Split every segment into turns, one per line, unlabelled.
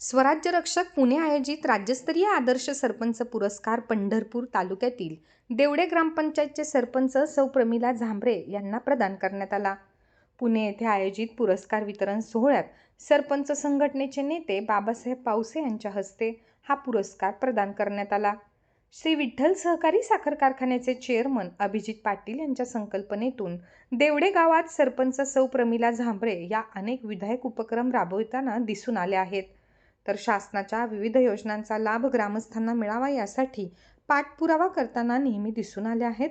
स्वराज्य रक्षक पुणे आयोजित राज्यस्तरीय आदर्श सरपंच पुरस्कार पंढरपूर तालुक्यातील देवडे ग्रामपंचायतचे सरपंच सौ प्रमिला झांबरे यांना प्रदान करण्यात आला. पुणे येथे आयोजित पुरस्कार वितरण सोहळ्यात सरपंच संघटनेचे नेते बाबासाहेब पावसे यांच्या हस्ते हा पुरस्कार प्रदान करण्यात आला. श्री विठ्ठल सहकारी साखर कारखान्याचे चेअरमन अभिजित पाटील यांच्या संकल्पनेतून देवडे गावात सरपंच सौ प्रमिला झांबरे या अनेक विधायक उपक्रम राबविताना दिसून आले आहेत. तर शासनाच्या विविध योजनांचा लाभ ग्रामस्थांना मिळावा यासाठी पाठपुरावा करताना नेहमी दिसून आले आहेत.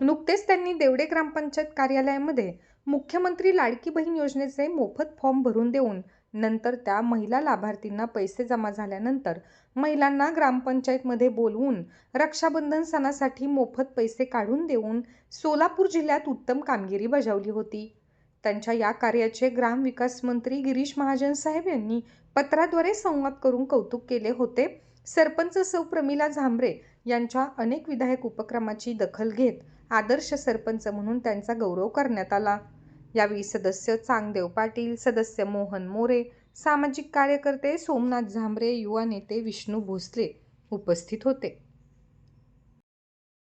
नुकतेच त्यांनी देवडे ग्रामपंचायत कार्यालयामध्ये मुख्यमंत्री लाडकी बहीण योजनेचे मोफत फॉर्म भरून देऊन नंतर त्या महिला लाभार्थींना पैसे जमा झाल्यानंतर महिलांना ग्रामपंचायतमध्ये बोलवून रक्षाबंधन सणासाठी मोफत पैसे काढून देऊन सोलापूर जिल्ह्यात उत्तम कामगिरी बजावली होती. त्यांच्या या कार्याचे ग्रामविकास मंत्री गिरीश महाजन साहेब यांनी पत्राद्वारे संवाद करून कौतुक केले होते. सरपंच सौ प्रमिला झांबरे यांच्या अनेक विधायक उपक्रमाची दखल घेत आदर्श सरपंच म्हणून त्यांचा गौरव करण्यात आला. यावेळी सदस्य चांगदेव पाटील सदस्य मोहन मोरे सामाजिक कार्यकर्ते सोमनाथ झांबरे युवा नेते विष्णू भोसले उपस्थित होते.